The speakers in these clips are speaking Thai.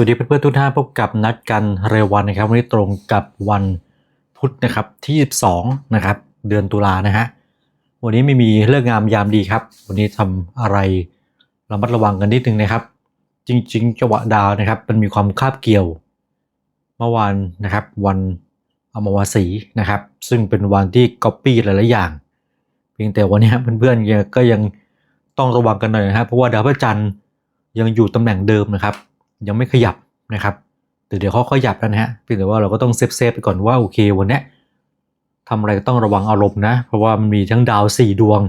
วัสดีเพื่อนๆทุกท่านพบกับนัดกันเรวันนะครับวันนี้ตรงกับวันพุธนะครับที่22นะครับ เดือนตุลานะฮะวันนี้ไม่มีเลิกงามยามดีครับ วันนี้ทำอะไรระมัดระวังกันนิดนึงนะครับ จริงๆจังหวะดาวนะครับ มันมีความคาบเกี่ยว เมื่อวานนะครับ วันอมวาสีนะครับ ซึ่งเป็นวันที่ก๊อปปี้หลายๆอย่าง เพียงแต่วันนี้เพื่อนๆก็ยังต้องระวังกันหน่อยนะครับเพราะว่าดาวพระจันทร์ยังอยู่ตำแหน่งเดิมนะครับ ยังไม่ขยับนะครับแต่เดี๋ยวเขาขยับแล้วนะฮะเพียงแต่ว่าเราก็ต้องเซฟเซฟไปก่อนว่าโอเควันนี้ทำอะไรก็ต้องระวังอารมณ์นะ เพราะว่ามันมีทั้งดาวสี่ดวง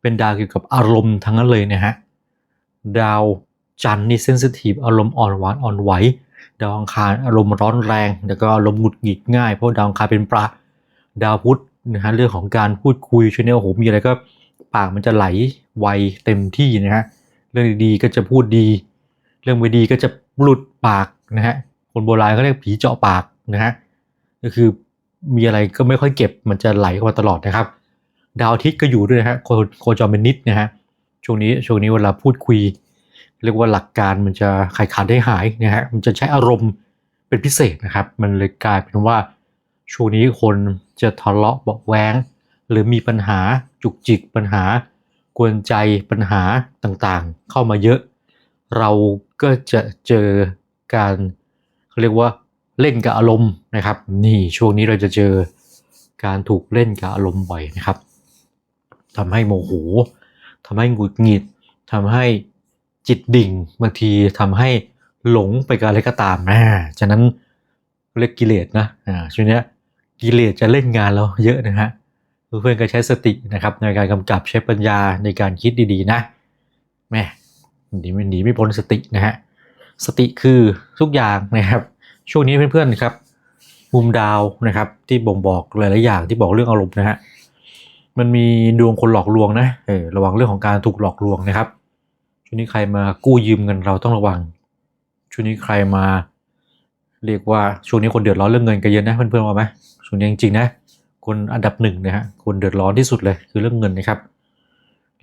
เป็นดาวเกี่ยวกับอารมณ์ทั้งนั้นเลยนะฮะดาวจันนี่เซนซิทีฟอารมณ์อ่อนหวานอ่อนไหวดาวอังคารอารมณ์ร้อนแรง แล้วก็อารมณ์หงุดหงิดง่ายเพราะดาวอังคารเป็นปลาดาวพุธนะฮะเรื่องของการพูดคุยช่วงนี้โอ้โหมีอะไรก็ปากมันจะไหลไวเต็มที่นะฮะเรื่องดีๆก็จะพูดดี เรื่องไม่ดีก็จะหลุดปากนะฮะคนโบราณเขาเรียกผีเจาะปากนะฮะก็คือมีอะไรก็ไม่ค่อยเก็บมันจะไหลเข้ามาตลอดนะครับ ดาวอาทิตย์ก็อยู่ด้วยนะฮะโคจรเป็นนิดนะฮะช่วงนี้ช่วงนี้เวลาพูดคุย เรียกว่าหลักการมันจะไขาขาดได้หายนะฮะมันจะใช้อารมณ์เป็นพิเศษนะครับ มันเลยกลายเป็นว่าช่วงนี้คนจะทะเลาะเบาแว้งหรือมีปัญหาจุกจิกปัญหากวนใจปัญหาต่างๆ เข้ามาเยอะ เราก็จะเจอการเขาเรียกว่าเล่นกับอารมณ์นะครับ นี่ช่วงนี้เราจะเจอการถูกเล่นกับอารมณ์บ่อยนะครับทำให้โมโหทำให้หงุดหงิดทำให้จิตดิ่งบางทีทำให้หลงไปกับอะไรก็ตามนะฉะนั้นเรียกกิเลสนะอ่าช่วงนี้กิเลสจะเล่นงานเราเยอะนะฮะเพื่อนๆก็ใช้สตินะครับในการกำกับใช้ปัญญาในการคิดดีๆนะแม่ หนีไม่หนีไม่พ้นสตินะฮะสติคือทุกอย่างนะครับ ช่วงนี้เพื่อนๆครับมุมดาวนะครับ ที่บ่งบอกหลายๆอย่างที่บอกเรื่องอารมณ์นะฮะมันมีดวงคนหลอกลวงนะเออระวังเรื่องของการถูกหลอกลวงนะครับช่วงนี้ใครมากู้ยืมเงินเราต้องระวังช่วงนี้ใครมาเรียกว่าช่วงนี้คนเดือดร้อนเรื่องเงินกันเยอะนะเพื่อนๆว่าไหมช่วงนี้จริงๆนะคนอันดับหนึ่งนะฮะคนเดือดร้อนที่สุดเลยคือเรื่องเงินนะครับ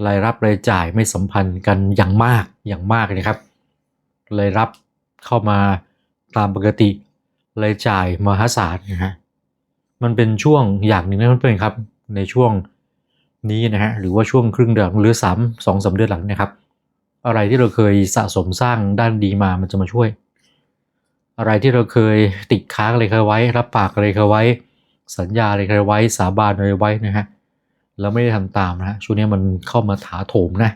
รายรับรายจ่ายไม่สัมพันธ์กันอย่างมากอย่างมากเลยนะครับรายรับเข้ามาตามปกติรายจ่ายมหาศาลนะฮะมันเป็นช่วงอย่างหนึ่งนะเพื่อนๆครับ ในช่วงนี้นะฮะหรือว่าช่วงครึ่งเดือนหรือสามสองสาเดือนหลังนะครับ อะไรที่เราเคยสะสมสร้างด้านดีมามันจะมาช่วย อะไรที่เราเคยติดค้างอะไรเคยไว้ รับปากอะไรเคยไว้ สัญญาอะไรเคยไว้ สาบานอะไรไว้นะฮะ แล้วไม่ได้ทำตามนะช่วงนี้มันเข้ามาถาโถมนะ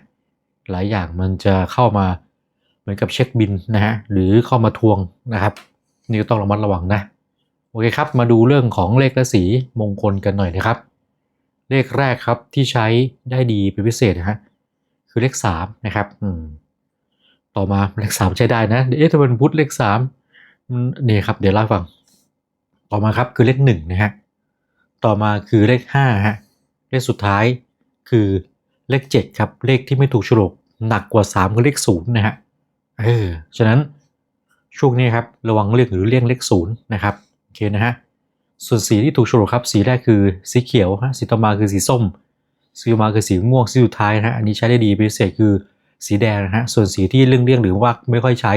หลายอย่างมันจะเข้ามาเหมือนกับเช็คบินนะฮะหรือเข้ามาทวงนะครับ นี่ก็ต้องระมัดระวังนะโอเคครับ มาดูเรื่องของเลขและสีมงคลกันหน่อยนะครับ เลขแรกครับที่ใช้ได้ดีเป็นพิเศษนะฮะคือเลขสามนะครับอืมต่อมาเลขสามใช้ได้นะเอ๊ะถ้าเป็นพุธเลขสามนี่ครับเดี๋ยวเล่าฟัง ต่อมาครับคือเลขหนึ่งนะฮะต่อมาคือเลขห้าฮะ เลขสุดท้ายคือเลข 7 ครับ เลขที่ไม่ถูกฉลกหนักกว่า 3 คือเลข0นะฮะเออฉะนั้นช่วงนี้ครับระวังเรื่องหรือเลี่ยงเลข0นะครับโอเคนะฮะส่วนสีที่ถูกฉลกครับ สีแรกคือสีเขียวฮะสีต่อมาคือสีส้ม สีต่อมาคือสีม่วงสีสุดท้ายนะฮะอันนี้ใช้ได้ดีพิเศษคือสีแดงนะฮะส่วนสีที่เลี่ยงเลี่ยงหรือว่าไม่ค่อยใช้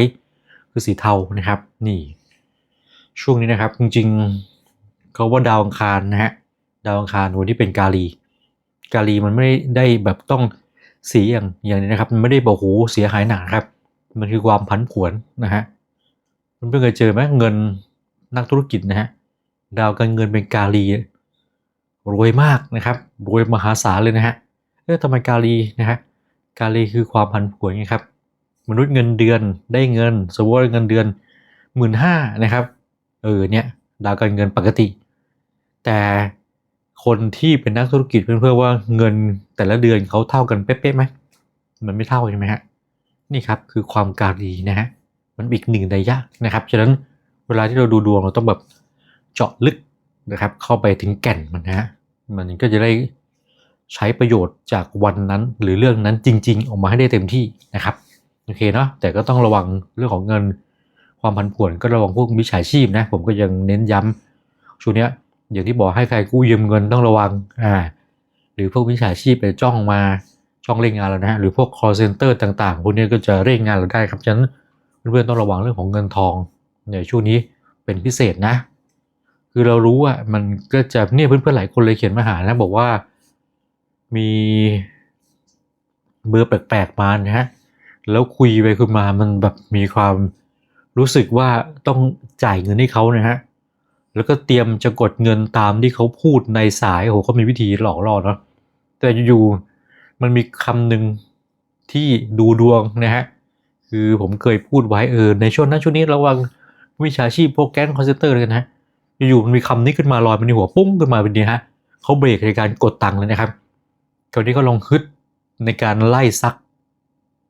คือสีเทานะครับ นี่ ช่วงนี้นะครับจริงๆเขาว่าดาวอังคารนะฮะดาวอังคารวันที่เป็นกาลี กาลีมันไม่ได้แบบต้องเสียอย่างอย่างนี้นะครับมันไม่ได้บอกโหเสียหายหนักครับ มันคือความผันผวนนะฮะมันเพิ่งเคยเจอไหมเงินนักธุรกิจนะฮะดาวการเงินเป็นกาลีรวยมากนะครับรวยมหาศาลเลยนะฮะเออทำไมกาลีนะฮะกาลีคือความผันผวนไงครับ มนุษย์เงินเดือนได้เงินสมมติเงินเดือนหมื่นห้านะครับเออเนี่ยดาวการเงินปกติ แต่ คนที่เป็นนักธุรกิจเพื่อนๆว่าเงินแต่ละเดือนเขาเท่ากันเป๊ะๆไหมมันไม่เท่าใช่ไหมฮะนี่ครับคือความการีนะฮะมันอีกหนึ่งในยากนะครับฉะนั้นเวลาที่เราดูดวงเราต้องแบบเจาะลึกนะครับ เข้าไปถึงแก่นมันนะฮะมันก็จะได้ใช้ประโยชน์จากวันนั้นหรือเรื่องนั้นจริง ๆ ออกมาให้ได้เต็มที่นะครับโอเคเนาะแต่ก็ต้องระวังเรื่องของเงินความผันผวนก็ระวังพวกมิจฉาชีพนะ ผมก็ยังเน้นย้ำช่วงเนี้ย อย่างที่บอกให้ใครกู้ยืมเงินต้องระวังอ่าหรือพวกมิจฉาชีพไปจ้องมาจ้องเล่นงานเรานะฮะหรือพวก call center ต่างๆพวกนี้ก็จะเล่นงานเราได้ครับฉะนั้นเพื่อนๆต้องระวังเรื่องของเงินทองในช่วงนี้เป็นพิเศษนะ คือเรารู้ว่ามันก็จะเนี่ยเพื่อนๆหลายคนเลยเขียนมาหานะบอกว่ามีเบอร์แปลกๆมานะฮะแล้วคุยไปคุยมามันแบบมีความรู้สึกว่าต้องจ่ายเงินให้เขานะฮะ แล้วก็เตรียมจะกดเงินตามที่เขาพูดในสายโอ้โหเขามีวิธีหลอกล่อเนาะแต่อยู่ๆมันมีคำหนึ่งที่ดูดวงนะฮะคือผมเคยพูดไว้เออในช่วงนั้นช่วงนี้ระวังวิชาชีพพวกแก๊งคอนเซนเตอร์เลยนะอยู่ๆมันมีคำนี้ขึ้นมาลอยมาในหัวปุ้งขึ้นมาเป็นนี้ฮะเขาเบรกในการกดตังค์เลยนะครับคราวนี้ก็ลองฮึดในการไล่ซัก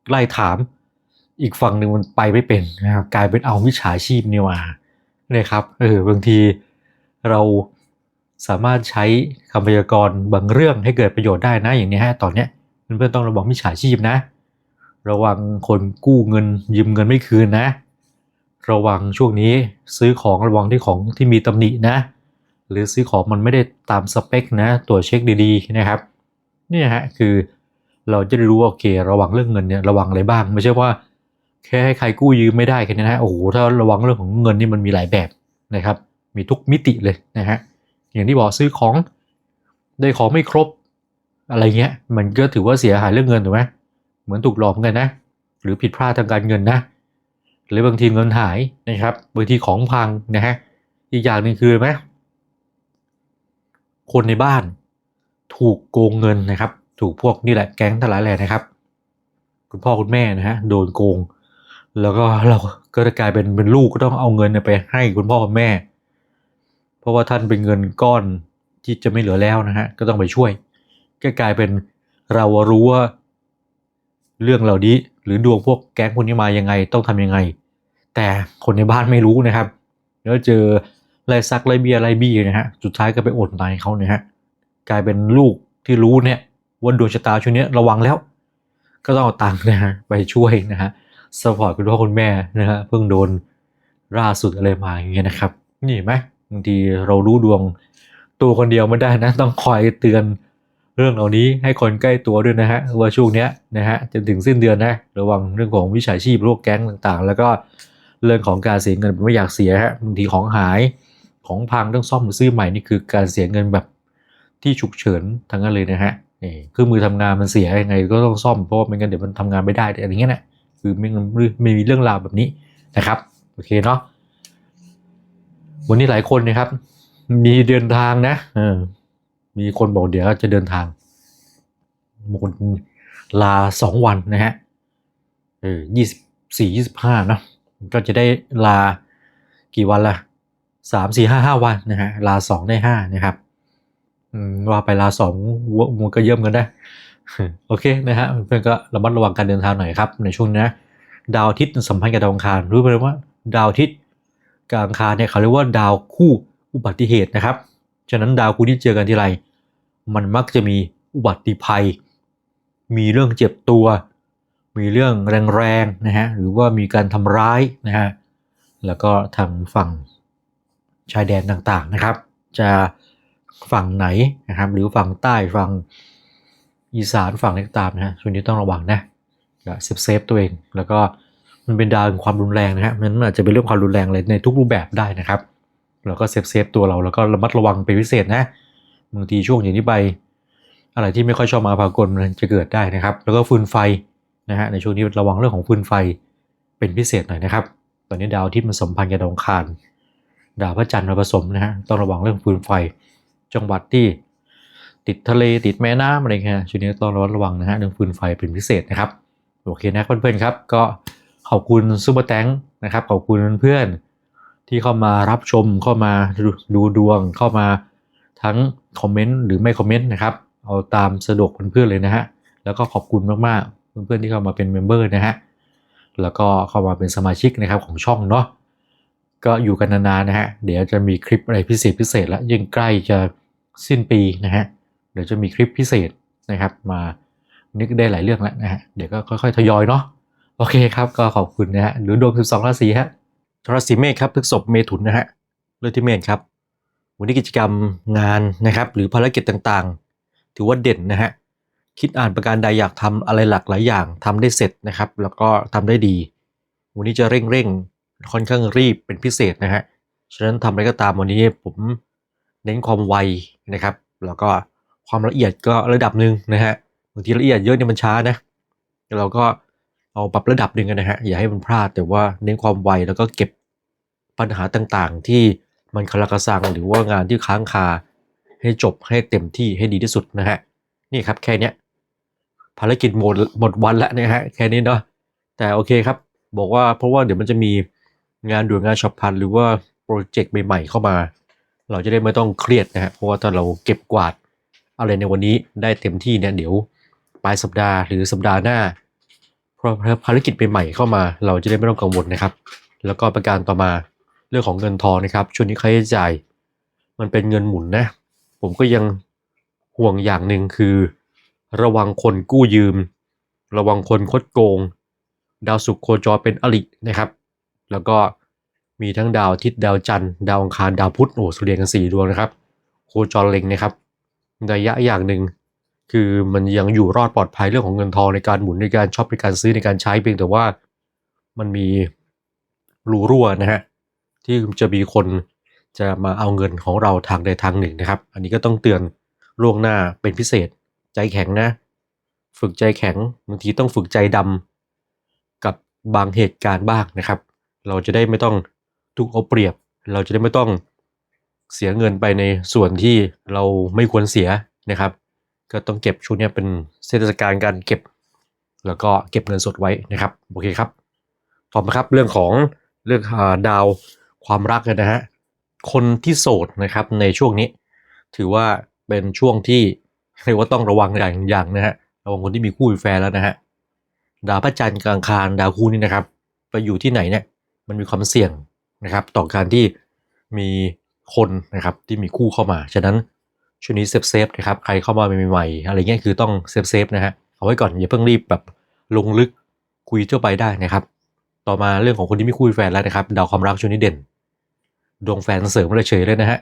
ไล่ถาม อีกฝั่งหนึ่งมันไปไม่เป็นนะครับกลายเป็นเอาวิชาชีพนี่มา นี่ยครับเออบางทีเราสามารถใช้คำพยากรณ์บางเรื่องให้เกิดประโยชน์ได้นะอย่างนี้ฮะตอนเนี้ยเพื่อนๆต้องระวังมิจฉาชีพนะ ระวังคนกู้เงินยืมเงินไม่คืนนะ ระวังช่วงนี้ซื้อของระวังที่ของที่มีตำหนินะ หรือซื้อของมันไม่ได้ตามสเปคนะตรวจเช็คดีๆนะครับนี่ฮะคือเราจะรู้ว่าโอเค ระวังเรื่องเงินเนี่ยระวังอะไรบ้าง ไม่ใช่ว่า แค่ให้ใครกู้ยืมไม่ได้แค่นี้นะโอ้โหถ้าระวังเรื่องของเงินนี่มันมีหลายแบบนะครับ มีทุกมิติเลยนะฮะอย่างที่บอกซื้อของได้ของไม่ครบอะไรเงี้ย มันก็ถือว่าเสียหายเรื่องเงินถูกไหมเหมือนถูกหลอกกันนะ หรือผิดพลาดทางการเงินนะ หรือบางทีเงินหายนะครับบางทีของพังนะฮะอีกอย่างหนึ่งคือไหมคนในบ้านถูกโกงเงินนะครับ ถูกพวกนี่แหละแก๊งทั้งหลายแหล่นะครับ คุณพ่อคุณแม่นะฮะโดนโกง แล้วก็เราก็จะกลายเป็นเป็นลูกก็ต้องเอาเงินไปให้คุณพ่อคุณแม่ เพราะว่าท่านเป็นเงินก้อนที่จะไม่เหลือแล้วนะฮะก็ต้องไปช่วย ก็กลายเป็นเรารู้ว่าเรื่องเหล่านี้ หรือดวงพวกแก๊งพวกนี้มายังไงต้องทำยังไง แต่คนในบ้านไม่รู้นะครับ แล้วเจอไลซักไลเบียไลบี้นะฮะสุดท้ายก็ไปอดนายเขาเนี่ยฮะกลายเป็นลูกที่รู้เนี่ยวันดวงชะตาช่วงนี้ระวังแล้ว ก็ต้องเอาตังค์นะฮะไปช่วยนะฮะ สปอร์ตคุณพ่อคุณแม่นะฮะเพิ่งโดนล่าสุดอะไรมาอย่างเงี้ยนะครับ นี่ไหมบางทีเรารู้ดวงตัวคนเดียวไม่ได้นะ ต้องคอยเตือนเรื่องเหล่านี้ให้คนใกล้ตัวด้วยนะฮะว่าช่วงเนี้ยนะฮะจนถึงสิ้นเดือนนะระวังเรื่องของวิชาชีพโรคแก๊งต่างๆ แล้วก็เรื่องของการเสียเงินไม่อยากเสียฮะบางทีของหายของพังต้องซ่อมหรือซื้อใหม่นี่คือการเสียเงินแบบที่ฉุกเฉินทั้งนั้นเลยนะฮะนี่เครื่องมือทำงานมันเสียยังไงก็ต้องซ่อมเพราะว่าไม่งั้นเดี๋ยวมันทำงานไม่ได้อะไรเงี้ยนะ คือไม่ไม่มีเรื่องราวแบบนี้นะครับโอเคเนาะวันนี้หลายคนนะครับ มีเดินทางนะออมีคนบอกเดี๋ยวจะเดินทางบางคนลาสองวันนะฮะเออยี่สิบสี่ยี่สิบห้าเนาะก็จะได้ลากี่วันละสามสี่ห้าห้าวันนะฮะลาสองได้ห้านะครับว่าไปลาสองมันก็เยิ่มกันได้ โอเคนะฮะเพื่อนก็ระมัดระวังการเดินทางหน่อยครับในช่วงนี้นะดาวอาทิตย์สัมพันธ์กับดาวอังคารรู้ไหมว่าดาวอาทิตย์กับอังคารเนี่ยเขาเรียกว่าดาวคู่อุบัติเหตุนะครับ ฉะนั้นดาวคู่ที่เจอกันทีไรมันมักจะมีอุบัติภัย มีเรื่องเจ็บตัว มีเรื่องแรงๆนะฮะหรือว่ามีการทำร้ายนะฮะแล้วก็ทางฝั่งชายแดนต่างๆนะครับ จะฝั่งไหนนะครับ หรือฝั่งใต้ฝั่ง อีสานฝั่งอะไรก็ตามนะฮะช่วงนี้ต้องระวังนะเซฟเซฟตัวเอง แล้วก็มันเป็นดาวแห่งความรุนแรงนะฮะมันอาจจะเป็นเรื่องความรุนแรงเลยในทุกรูปแบบได้นะครับแล้วก็เซฟเซฟตัวเราแล้วก็ระมัดระวังเป็นพิเศษนะบางทีช่วงอย่างนี้ไป อะไรที่ไม่ค่อยชอบมาพากลมันจะเกิดได้นะครับ แล้วก็ฟืนไฟนะฮะในช่วงนี้ระวังเรื่องของฟืนไฟเป็นพิเศษหน่อยนะครับ ตอนนี้ดาวที่มันสมพันธ์กับดาวคารดาวพระจันทร์มาผสมนะฮะต้องระวังเรื่องฟืนไฟ จังหวัดที่ ติดทะเลติดแม่น้ำอะไรเงี้ยช่วงนี้ต้องระมัดระวังนะฮะเรื่องฟืนไฟเป็นพิเศษนะครับ โอเคนะเพื่อนๆครับ ก็ขอบคุณซูเปอร์แตงนะครับขอบคุณเพื่อนๆที่เข้ามารับชมเข้ามาดูดวงเข้ามาทั้งคอมเมนต์หรือไม่คอมเมนต์นะครับเอาตามสะดวกเพื่อนๆเลยนะฮะแล้วก็ขอบคุณมากๆเพื่อนๆที่เข้ามาเป็นเมมเบอร์นะฮะแล้วก็เข้ามาเป็นสมาชิกนะครับของช่องเนาะก็อยู่กันนานๆนะฮะ เดี๋ยวจะมีคลิปอะไรพิเศษพิเศษแล้วยิ่งใกล้จะสิ้นปีนะฮะ เดี๋ยวจะมีคลิปพิเศษนะครับ มานึกได้หลายเรื่องแล้วนะฮะเดี๋ยวก็ค่อยๆทยอยเนาะโอเคครับ ก็ขอบคุณนะฮะหรือดวง 12 ราศีฮะราศีเมษครับพฤษภเมถุนนะฮะเลือกที่เมษครับ วันนี้กิจกรรมงานนะครับ หรือภารกิจต่างๆ ถือว่าเด่นนะฮะคิดอ่านประการใดอยากทำอะไรหลักหลายอย่างทำได้เสร็จนะครับ แล้วก็ทำได้ดี วันนี้จะเร่งเร่งค่อนข้างรีบเป็นพิเศษนะฮะฉะนั้นทำอะไรก็ตามวันนี้ผมเน้นความไวนะครับ แล้วก็ ความละเอียดก็ระดับหนึ่งนะฮะบางทีละเอียดเยอะเนี่ยมันช้านะเราก็เอาปรับระดับหนึ่งกันนะฮะอย่าให้มันพลาดแต่ว่าเน้นความไวแล้วก็เก็บปัญหาต่างๆ ที่มันคาราคาซังหรือว่างานที่ค้างคาให้จบให้เต็มที่ให้ดีที่สุดนะฮะนี่ครับแค่นี้ภารกิจหมดหมดวันแล้วนะฮะแค่นี้เนาะแต่โอเคครับ บอกว่าเพราะว่าเดี๋ยวมันจะมีงานด่วนงานฉับพลันหรือว่าโปรเจกต์ใหม่ๆเข้ามา เราจะได้ไม่ต้องเครียดนะฮะเพราะว่าถ้าเราเก็บกวาด อะไรในวันนี้ได้เต็มที่เนี่ยเดี๋ยวปลายสัปดาห์หรือสัปดาห์หน้าเพราะภารกิจใหม่ๆเข้ามา เราจะได้ไม่ต้องกังวลนะครับ แล้วก็ประการต่อมาเรื่องของเงินทองนะครับช่วงนี้ค่าใช้จ่าย มันเป็นเงินหมุนนะ ผมก็ยังห่วงอย่างหนึ่งคือ ระวังคนกู้ยืม ระวังคนคดโกง ดาวศุกโคจรเป็นอรินะครับ แล้วก็มีทั้งดาวอาทิตย์ดาวจันทร์ดาวอังคารดาวพุธโอ้สุเรียนกันสี่ดวงนะครับ โคจรเล็งนะครับ ระยะอย่างหนึ่งคือมันยังอยู่รอดปลอดภัยเรื่องของเงินทองในการหมุนในการช็อปในการซื้อในการใช้เพียงแต่ว่ามันมีรูรั่วนะฮะที่จะมีคนจะมาเอาเงินของเราทางใดทางหนึ่งนะครับ อันนี้ก็ต้องเตือนล่วงหน้าเป็นพิเศษใจแข็งนะ ฝึกใจแข็งบางทีต้องฝึกใจดำกับบางเหตุการณ์บ้างนะครับ เราจะได้ไม่ต้องถูกเอาเปรียบ เราจะได้ไม่ต้อง เสียเงินไปในส่วนที่เราไม่ควรเสียนะครับ ก็ต้องเก็บช่วงนี้เป็นเทศกาลการเก็บ แล้วก็เก็บเงินสดไว้นะครับโอเคครับต่อมาครับเรื่องของเรื่องดาวความรักนนะฮะคนที่โสดนะครับในช่วงนี้ ถือว่าเป็นช่วงที่เรียกว่าต้องระวังอย่างอย่างนะฮะระวังคนที่มีคู่มีแฟนแล้วนะฮะดาวพระจันทร์กลางคารดาวคู่นี้นะครับ ไปอยู่ที่ไหนเนี่ยมันมีความเสี่ยงนะครับ ต่อการที่มี คนนะครับที่มีคู่เข้ามา ฉะนั้นช่วงนี้เซฟเซฟนะครับใครเข้ามาใหม่ๆอะไรเงี้ยคือต้องเซฟเซฟนะฮะเอาไว้ก่อนอย่าเพิ่งรีบแบบลงลึกคุยทั่วไปได้นะครับ ต่อมาเรื่องของคนที่มีคู่แฟนแล้วนะครับดาวความรักช่วงนี้เด่น ดวงแฟนเสริมมาเลยเฉยเลยนะฮะ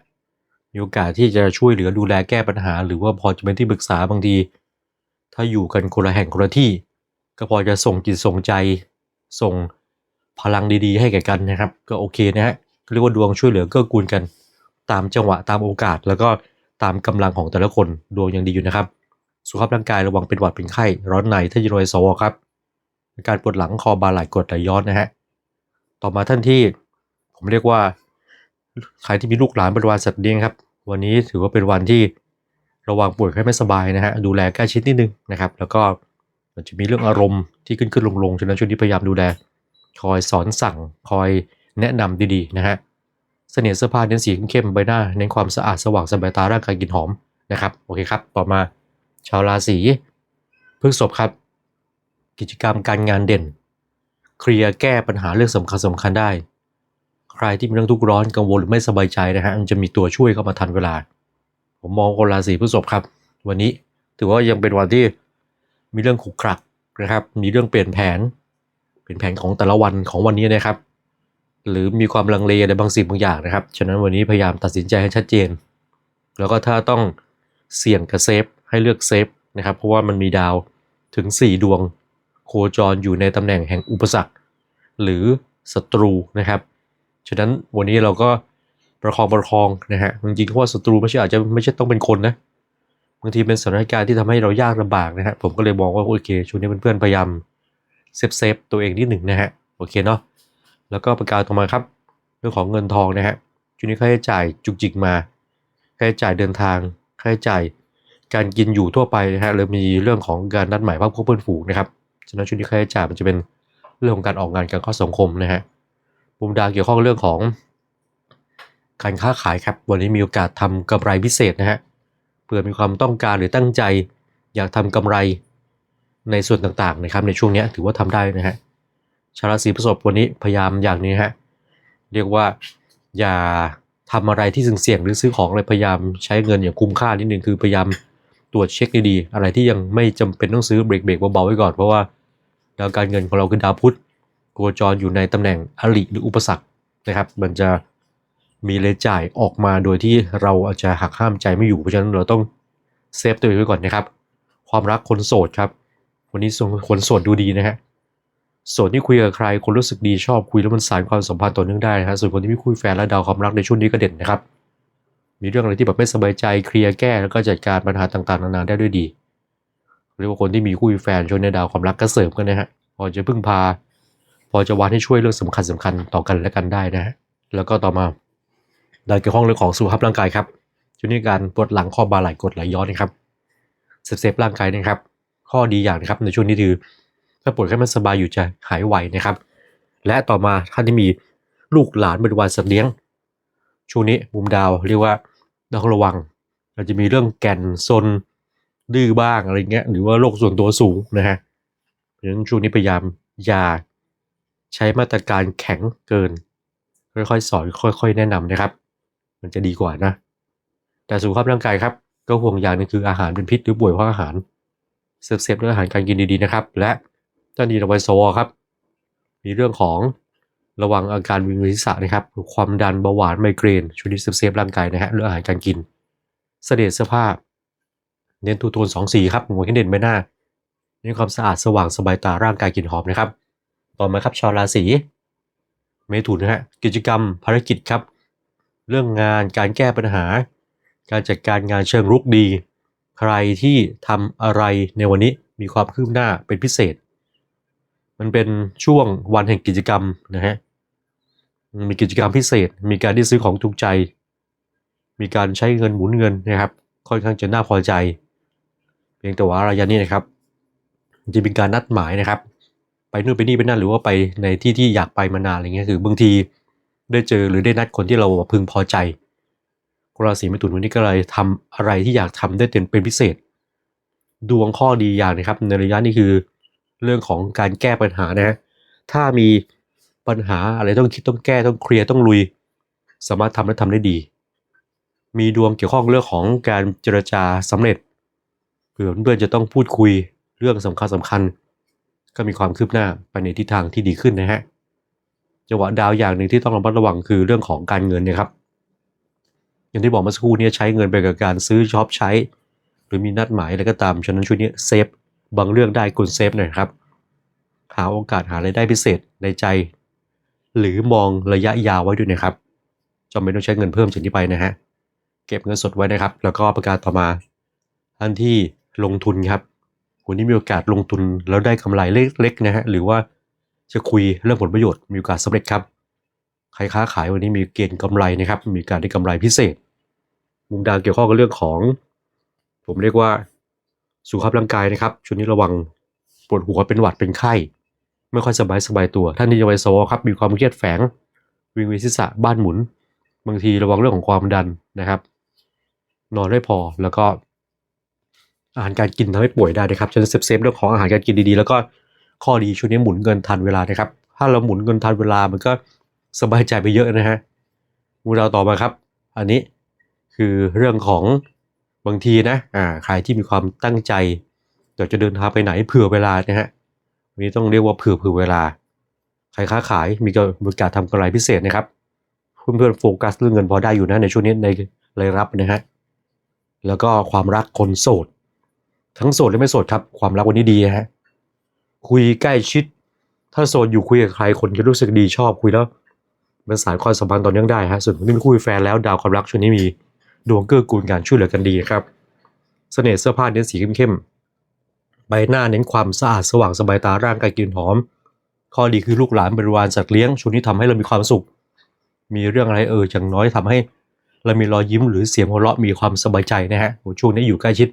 มีโอกาสที่จะช่วยเหลือดูแลแก้ปัญหา หรือว่าพอจะเป็นที่ปรึกษาบางที ถ้าอยู่กันคนละแห่งคนละที่ ก็พอจะส่งจิตส่งใจ ส่งพลังดีๆ ให้แก่กันนะครับ ก็โอเคนะฮะเรียกว่าดวงช่วยเหลือเกื้อกูลกัน ตามจังหวะตามโอกาส แล้วก็ตามกำลังของแต่ละคนดวงยังดีอยู่นะครับ สุขภาพร่างกายระวังเป็นหวัดเป็นไข้ ร้อนในถ้าจะรวยสวครับอาการปวดหลังคอบาไหล่กดไหลย้อนนะฮะต่อมาท่านที่ผมเรียกว่าใครที่มีลูกหลานบริวารสัตว์เลี้ยงครับ วันนี้ถือว่าเป็นวันที่ระวังป่วยไข้ไม่สบายนะฮะดูแลใกล้ชิดนิดนึงนะครับ แล้วก็มันจะมีเรื่องอารมณ์ที่ขึ้นขึ้นลงลงฉะนั้นช่วงนี้พยายามดูแล คอยสอนสั่งคอยแนะนำดีๆนะฮะ เสน่ห์เสื้อผ้าเน้นสีเข้มใบหน้าเน้นความสะอาดสว่างสบายตาร่างกายกลิ่นหอมนะครับโอเคครับ ต่อมาชาวราศีพฤษภครับ กิจกรรมการงานเด่น เคลียร์แก้ปัญหาเรื่องสำคัญสำคัญได้ ใครที่มีเรื่องทุกข์ร้อนกังวลหรือไม่สบายใจนะฮะมันจะมีตัวช่วยเข้ามาทันเวลา ผมมองคนราศีพฤษภครับ วันนี้ถือว่ายังเป็นวันที่มีเรื่องขุกขลักนะครับ มีเรื่องเปลี่ยนแผน เป็นแผนของแต่ละวันของวันนี้นะครับ หรือมีความลังเลในบางสิ่งบางอย่างนะครับ ฉะนั้นวันนี้พยายามตัดสินใจให้ชัดเจน แล้วก็ถ้าต้องเสี่ยงกับเซฟให้เลือกเซฟนะครับ เพราะว่ามันมีดาวถึง 4 ดวง โคจรอยู่ในตำแหน่งแห่งอุปสรรค หรือศัตรูนะครับ ฉะนั้นวันนี้เราก็ประคองประคองนะฮะ จริงๆเพราะว่าศัตรูไม่ใช่อาจจะไม่ใช่ต้องเป็นคนนะ บางทีเป็นสถานการณ์ที่ทำให้เรายากลำบากนะฮะ ผมก็เลยมองว่าโอเคช่วงนี้เพื่อนๆพยายามเซฟเซฟตัวเองนิดหนึ่งนะฮะ โอเคเนาะ แล้วก็ประกาศต่อมาครับ เรื่องของเงินทองนะฮะช่วงนี้ค่าใช้จ่ายจุกจิกมาค่าใช้จ่ายเดินทางค่าใช้จ่ายการกินอยู่ทั่วไปนะฮะหรือมีเรื่องของการนัดหมายพักพวกเพื่อนฝูงนะครับฉะนั้นช่วงนี้ค่าใช้จ่ายมันจะเป็นเรื่องของการออกงานการเข้าสังคมนะฮะมุมดาเกี่ยวข้องกับเรื่องของ การค้าขายครับ วันนี้มีโอกาสทำกำไรพิเศษนะฮะเผื่อมีความต้องการหรือตั้งใจ อยากทำกำไรในส่วนต่างๆนะครับในช่วงนี้ถือว่าทำได้นะฮะ ชาวราศีพฤษภวันนี้พยายามอย่างนี้ฮะเรียกว่าอย่าทำอะไรที่เสี่ยงหรือซื้อของอะไรพยายามใช้เงินอย่างคุ้มค่านิดนึงคือพยายามตรวจเช็คดีๆอะไรที่ยังไม่จำเป็นต้องซื้อเบรกเบรกเบาๆไว้ก่อนเพราะว่าดาวการเงินของเราคือดาวพุธโคจรอยู่ในตำแหน่งอริหรืออุปสรรคนะครับ มันจะมีรายจ่ายออกมาโดยที่เราอาจจะหักห้ามใจไม่อยู่เพราะฉะนั้นเราต้องเซฟตัวเองไว้ก่อนนะครับ ความรักคนโสดครับ วันนี้คนโสดดูดีนะฮะ ส่วนที่คุยกับใครคนรู้สึกดีชอบคุยแล้วมันสานความสัมพันธ์ต่อเนื่องได้นะฮะส่วนคนที่ไม่คุยแฟนและดาวความรักในช่วงนี้ก็เด่นนะครับ มีเรื่องอะไรที่แบบไม่สบายใจเคลียร์แก้แล้วก็จัดการปัญหาต่างๆนานาได้ด้วยดีเรียกว่าคนที่มีคู่แฟนช่วงนี้ดาวความรักก็เสริมกันนะฮะพอจะพึ่งพา พอจะวานให้ช่วยเรื่องสำคัญสำคัญต่อกันและกันได้นะฮะแล้วก็ต่อมาดาวเกี่ยวข้องเรื่องของสุขภาพร่างกายครับช่วงนี้การปวดหลังข้อบ่าไหล่กดไหลย้อนนะครับเซฟเซฟร่างกายนะครับ ข้อดีอย่างนะครับในช่วงนี้คือ ถ้าปวดแค่มันสบายอยู่จะหายไวนะครับ และต่อมาท่านที่มีลูกหลานบริวารสัตว์เลี้ยง ช่วงนี้มุมดาวเรียกว่าต้องระวังอาจจะมีเรื่องแก่นซนดื้อบ้างอะไรเงี้ยหรือว่าโรคส่วนตัวสูงนะฮะเพราะฉะนั้นช่วงนี้พยายามอย่าใช้มาตรการแข็งเกิน ค่อยๆสอนค่อย ๆ แนะนำนะครับ มันจะดีกว่านะ แต่สุขภาพร่างกายครับ ก็ห่วงอย่างนึงคืออาหารเป็นพิษหรือป่วยเพราะอาหารเซฟเซฟเรื่องอาหารการกินดีๆนะครับ และ ท่านดีระวังสวครับ มีเรื่องของระวังอาการวิงเวียนศีรษะนะครับ ความดันเบาหวานไมเกรนช่วงนี้เซฟร่างกายนะฮะเรื่องอาหารการกิน เสด็จเสื้อผ้า เน้นทูโทนสองสีครับหัวให้เด่นใบหน้า เน้นความสะอาดสว่างสบายตาร่างกายกลิ่นหอมนะครับ ต่อมาครับชาวราศีเมถุนนะฮะกิจกรรมภารกิจครับ เรื่องงานการแก้ปัญหา การจัดการงานเชิงรุกดี ใครที่ทำอะไรในวันนี้มีความคืบหน้าเป็นพิเศษ มันเป็นช่วงวันแห่งกิจกรรมนะฮะมีกิจกรรมพิเศษ มีการได้ซื้อของถูกใจ มีการใช้เงินหมุนเงินนะครับ ค่อนข้างจะน่าพอใจ เพียงแต่ว่าระยะนี้นะครับ จะเป็นการนัดหมายนะครับ ไปนู่นไปนี่ไปนั่นหรือว่าไปในที่ที่อยากไปมานานอะไรเงี้ยคือบางทีได้เจอหรือได้นัดคนที่เราพึงพอใจราศีเมถุนวันนี้ก็เลยทำอะไรที่อยากทำได้เต็มเป็นพิเศษ ดวงข้อดีอย่างนะครับ ในระยะนี้คือ เรื่องของการแก้ปัญหานะฮะถ้ามีปัญหาอะไรต้องคิดต้องแก้ต้องเคลียร์ต้องลุย สามารถทำและทำได้ดี มีดวงเกี่ยวข้องเรื่องของการเจรจาสำเร็จเผื่อเพื่อนจะต้องพูดคุยเรื่องสำคัญสำคัญ ก็มีความคืบหน้าไปในทิศทางที่ดีขึ้นนะฮะจังหวะดาวอย่างหนึ่งที่ต้องระมัดระวังคือเรื่องของการเงินนะครับ อย่างที่บอกเมื่อสักครู่เนี้ใช้เงินไปกับการซื้อช็อปใช้ หรือมีนัดหมายอะไรก็ตามฉะนั้นช่วงนี้เซฟ บางเรื่องได้คุณเซฟหน่อยครับ หาโอกาสหารายได้พิเศษในใจ หรือมองระยะยาวไว้ด้วยนะครับจำเป็นต้องใช้เงินเพิ่มจากนี้ไปนะฮะเก็บเงินสดไว้นะครับ แล้วก็ประกาศต่อมาท่านที่ลงทุนครับคนที่มีโอกาสลงทุนแล้วได้กำไรเล็กๆนะฮะหรือว่าจะคุยเรื่องผลประโยชน์มีโอกาสสำเร็จครับใครค้าขายวันนี้มีเกณฑ์กำไรนะครับ มีการได้กำไรพิเศษ มุมดาวเกี่ยวข้องกับเรื่องของ ผมเรียกว่า สุขภาพร่างกายนะครับช่วงนี้ระวังปวดหัวเป็นหวัดเป็นไข้ ไม่ค่อยสบายสบายตัว ท่านที่จะไปสวครับมีความเครียดแฝงวิงเวียนศีรษะบ้านหมุน บางทีระวังเรื่องของความดันนะครับ นอนไม่พอแล้วก็ อาหารการกินทำให้ป่วยได้นะครับฉะนั้นเซฟเซฟเรื่องของอาหารการกินดีๆ แล้วก็ข้อดีช่วงนี้หมุนเงินทันเวลานะครับ ถ้าเราหมุนเงินทันเวลามันก็สบายใจไปเยอะนะฮะมูดาวต่อมาครับ อันนี้คือเรื่องของ บางทีนะอ่าใครที่มีความตั้งใจอยากจะเดินทางไปไหนเผื่อเวลานะฮะวันนี้ต้องเรียกว่าเผื่อเผื่อเวลา ใครค้าขายมีโอกาสทำกำไรพิเศษนะครับเพื่อนๆโฟกัสเรื่องเงินพอได้อยู่นะในช่วงนี้ในรายรับนะฮะแล้วก็ความรักคนโสด ทั้งโสดและไม่โสดครับ ความรักวันนี้ดีฮะคุยใกล้ชิด ถ้าโสดอยู่คุยกับใครคนก็รู้สึกดีชอบคุยแล้วมันสารความสัมพันธ์ตอเนื่องได้ฮะส่วนคนที่ไม่คุยแฟนแล้วดาวความรักช่วงนี้มี ดวงเกื้อกูลกันช่วยเหลือกันดีครับเสน่ห์เสื้อผ้าเน้นสีเข้มๆใบหน้าเน้นความสะอาดสว่างสบายตาร่างกายกลิ่นหอม ข้อดีคือลูกหลานบริวารสัตว์เลี้ยงช่วงนี้ทำให้เรามีความสุข มีเรื่องอะไรเอออย่างน้อยทำให้ เรามีรอยยิ้มหรือเสียงหัวเราะมีความสบายใจนะฮะช่วงนี้อยู่ใกล้ชิด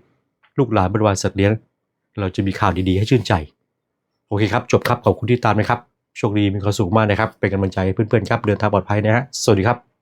ลูกหลานบริวารสัตว์เลี้ยง เราจะมีข่าวดีๆให้ชื่นใจโอเคครับ จบครับขอบคุณที่ตามนะครับโชคดีมีความสุขมากนะครับ เป็นกำลังใจให้เพื่อนๆครับเดินทางปลอดภัยนะฮะสวัสดีครับ